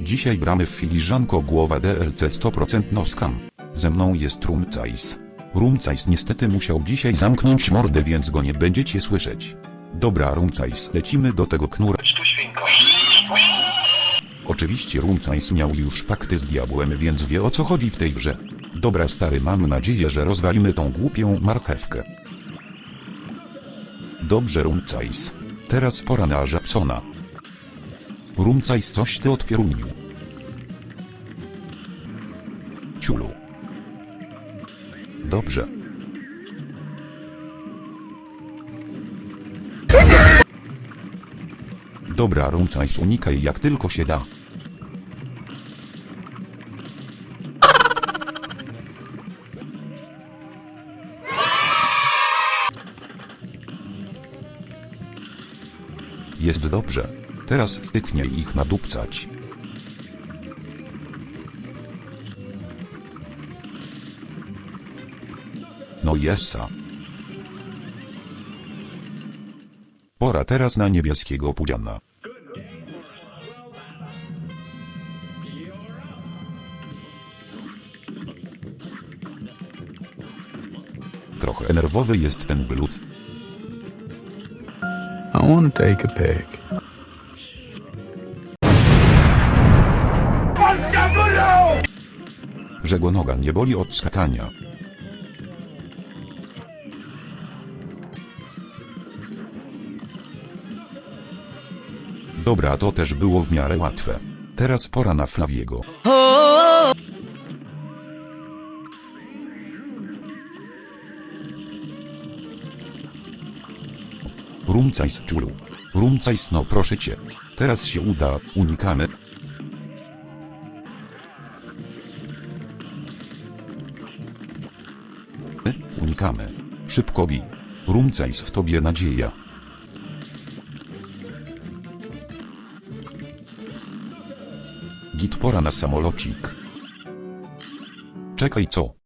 Dzisiaj gramy w filiżanko głowa DLC 100% noskam. Ze mną jest Rumcajs. Rumcajs niestety musiał dzisiaj zamknąć mordę, więc go nie będziecie słyszeć. Dobra Rumcajs, lecimy do tego knura. Oczywiście Rumcajs miał już pakty z diabłem, więc wie o co chodzi w tej grze. Dobra stary, mam nadzieję, że rozwalimy tą głupią marchewkę. Dobrze Rumcajs. Teraz pora na Żabsona. Rumcajs coś ty odpierunił. Ciulu. Dobrze. Dobra Rumcajs unikaj jak tylko się da. Jest dobrze. Teraz styknie ich nadupcać. No jessa. Pora teraz na niebieskiego pudziana. Trochę nerwowy jest ten blut. I want to take a pic. Że go noga nie boli od skakania. Dobra, to też było w miarę łatwe. Teraz pora na Flawiego. Rumcajs czulu. Rumcajs no proszę cię. Teraz się uda, unikamy. Unikamy. Szybko bij. Rumcajs w tobie nadzieja. Git pora na samolocik. Czekaj co?